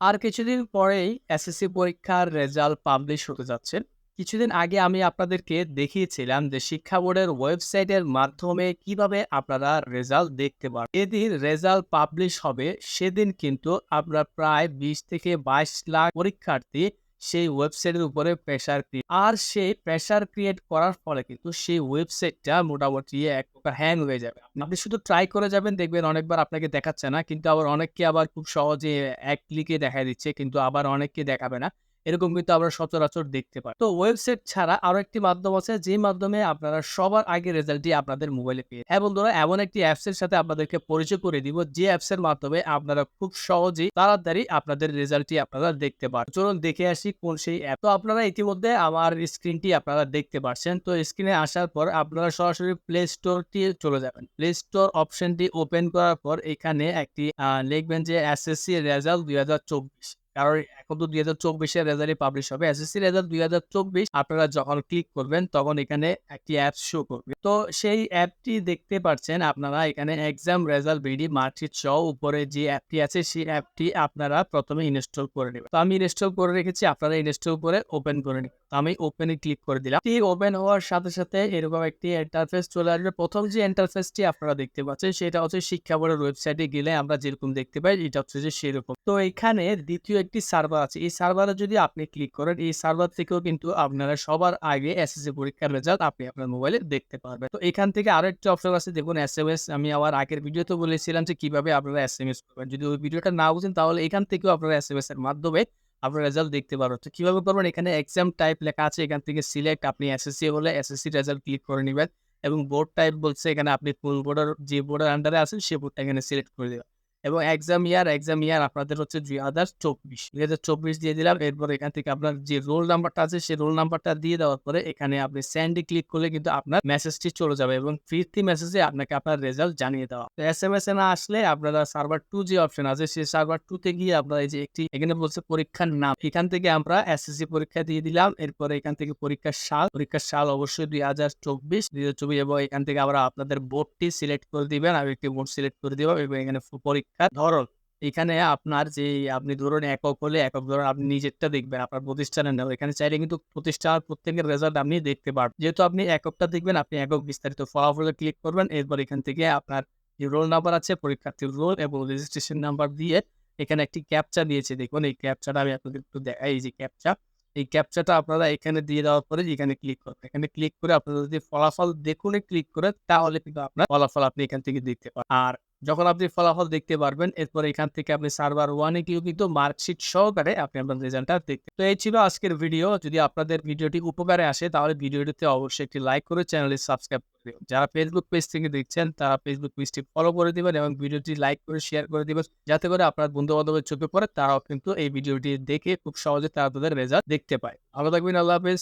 আর কিছুদিন পরেই এসএসসি পরীক্ষার রেজাল্ট পাবলিশ হতে যাচ্ছে। কিছুদিন আগে আমি আপনাদেরকে দেখিয়েছিলাম যে শিক্ষা বোর্ডের ওয়েবসাইটের মাধ্যমে কীভাবে আপনারা রেজাল্ট দেখতে পারেন এদিন রেজাল্ট পাবলিশ হবে, সেদিন কিন্তু আপনার প্রায় ২০ থেকে ২২ লাখ পরীক্ষার্থী সেই ওয়েবসাইটের উপরে প্রেশার ক্রিয়েট আর সেই প্রেশার ক্রিয়েট করার ফলে কিন্তু সেই ওয়েবসাইটটা মোটামুটি এক প্রকার হ্যাং হয়ে যাবে। আপনি শুধু ট্রাই করে যাবেন, দেখবেন অনেকবার আপনাকে দেখাচ্ছে না। কিন্তু আবার অনেককে আবার খুব সহজে এক ক্লিকে দেখা দিচ্ছে, কিন্তু আবার অনেককে দেখাবে না। এরকম কিন্তু আমরা সচরাচর দেখতে পাই। তো ওয়েবসাইট ছাড়া আরও একটি মাধ্যম আছে যে মাধ্যমে আপনারা সবার আগে রেজাল্টটি আপনাদের মোবাইলে পেয়ে হ্যাঁ বন্ধুরা, এমন একটি অ্যাপসের সাথে আপনাদেরকে পরিচয় করে দিব, যে অ্যাপসের মাধ্যমে আপনারা খুব সহজেই তাড়াতাড়ি আপনাদের রেজাল্টটি আপনারা দেখতে পারেন। চলুন দেখে আসি কোন সেই অ্যাপ। তো আপনারা ইতিমধ্যে আমার স্ক্রিনটি আপনারা দেখতে পাচ্ছেন। তো স্ক্রিনে আসার পর আপনারা সরাসরি প্লে স্টোরটি চলে যাবেন। প্লে স্টোর অপশনটি ওপেন করার পর এখানে একটি লিখবেন যে এসএসসি রেজাল্ট ২০২৪ কারণ এখন তো ২০২৪ এর রেজাল্টই পাবলিশ হবে। এসএসসি রেজাল্ট ২০২৪ আপনারা যখন ক্লিক করবেন তখন এখানে একটি অ্যাপ শো করবে। তো সেই অ্যাপটি দেখতে পাচ্ছেন আপনারা এখানে এক্সাম রেজাল্ট বিডি মার্কশিট সহ উপরে যে অ্যাপটি আছে সেই অ্যাপটি আপনারা প্রথমে ইনস্টল করে নেবেন। তো আমি ইনস্টল করে রেখেছি আপনারা ইনস্টল করে ওপেন করে নিবেন। তো আমি ওপেনে ক্লিক করে দিলাম। ঠিক ওপেন হওয়ার সাথে, সাথে এরকম একটি ইন্টারফেস চলে আসবে। প্রথম যে ইন্টারফেসটি আপনারা দেখতে পাচ্ছেন সেটা হচ্ছে শিক্ষা বোর্ডের ওয়েবসাইটে গেলে আমরা যেরকম দেখতে পাই এটা হচ্ছে যে সেরকম। তো এখানে দ্বিতীয় একটি সার্ভার আছে। এই সার্ভারে যদি আপনি ক্লিক করেন, এই সার্ভার থেকেও কিন্তু আপনারা সবার আগে এসএসসি পরীক্ষার রেজাল্ট আপনি আপনার মোবাইলে দেখতে পারবেন। তো এখান থেকে আরও একটি অপশন আছে, দেখুন এসএমএস আমি আমার আগের ভিডিওতে বলেছিলাম যে কীভাবে আপনারা এসএমএস করবেন। যদি ওই ভিডিওটা না বুঝেন, তাহলে এখান থেকেও আপনারা এস এম এস এর মাধ্যমে আপনার রেজাল্ট দেখতে পারবেন। তো কীভাবে করবেন এখানে এক্সাম টাইপ লেখা আছে, এখান থেকে সিলেক্ট আপনি এসএসসি হলে এসএসসি রেজাল্ট ক্লিক করে নিবেন এবং বোর্ড টাইপ বলছে, এখানে আপনি কোন বোর্ডের যে বোর্ডের আন্ডারে আছেন, সে বোর্ডটা এখানে সিলেক্ট করে দিবেন। এবং এক্সাম ইয়ার, এক্সাম ইয়ার আপনাদের হচ্ছে ২০২৪ ২০২৪ দিয়ে দিলাম। এরপর এখান থেকে আপনার যে রোল নাম্বারটা আছে সেই রোল নাম্বারটা দিয়ে দেওয়ার পরে এখানে আপনি সেন্ড এ ক্লিক করলে কিন্তু আপনার মেসেজটি চলে যাবে এবং ফিরতি মেসেজে আপনাকে আপনার রেজাল্ট জানিয়ে দেওয়া। তো এসএমএস এ না আসলে আপনারা সার্ভার টু যে অপশন আছে সেই সার্ভার 2 তে গিয়ে আপনারা এই যে একটি এখানে বলছে পরীক্ষার নাম। এখান থেকে আমরা এস এসএসসি পরীক্ষা দিয়ে দিলাম। এরপরে এখান থেকে পরীক্ষার সাল, পরীক্ষার সাল অবশ্যই ২০২৪ ২০২৪ এবং এখান থেকে আবার আপনাদের বোর্ডটি সিলেক্ট করে দিবেন। আমি একটি বোর্ড সিলেক্ট করে দিব এবং এখানে পরীক্ষার ধরন এখানে আপনার যে আপনি ধরুন একক হলে একক ধরুন আপনি নিজেরটা দেখবেন, আপনার প্রতিষ্ঠানের নাম। এখানে চাইলে কিন্তু প্রতিষ্ঠান প্রত্যেকের রেজাল্ট আপনি দেখতে পারবেন। যেহেতু আপনি এককটা দেখবেন, আপনি একক বিস্তারিত ফলাফলে ক্লিক করবেন। এরপর এখান থেকে আপনার যে রোল নাম্বার আছে, পরীক্ষার্থীর রোল এবং রেজিস্ট্রেশন নাম্বার দিয়ে এখানে একটি ক্যাপচা দিয়েছে দেখুন, এই ক্যাপচাটা আমি আপনাদের একটু দেখাই, এই যে ক্যাপচা। এই ক্যাপচাটা আপনারা এখানে দিয়ে দেওয়ার পরে এখানে ক্লিক করবেন। এখানে ক্লিক করে আপনারা যদি ফলাফল দেখুন ক্লিক করেন তাহলে কিন্তু আপনার ফলাফল আপনি এখান থেকে দেখতে পান। আর যখন আপনি ফলাফল দেখতে পারবেন, এরপর এখান থেকে আপনি সার্ভার 1 এ গিয়েও কিন্তু মার্কশিট সহকারে আপনি আপনার রেজাল্টটা দেখতে তো এই ছিল আজকের ভিডিও। যদি আপনাদের ভিডিওটি উপকারে আসে, তাহলে ভিডিওটিতে অবশ্যই একটি লাইক করে চ্যানেলটি সাবস্ক্রাইব করে দিবেন। যারা ফেসবুক পেজ থেকে দেখছেন, তারা ফেসবুক পেজটি ফলো করে দিবেন এবং ভিডিওটি লাইক করে শেয়ার করে দিবেন। যাতে করে আপনার বন্ধু-বান্ধবের চোখে পড়ে, তারাও কিন্তু এই ভিডিওটি দেখে খুব সহজে তারা তাদের রেজাল্ট দেখতে পায়। ভালো থাকবেন। আল্লাহ হাফেজ।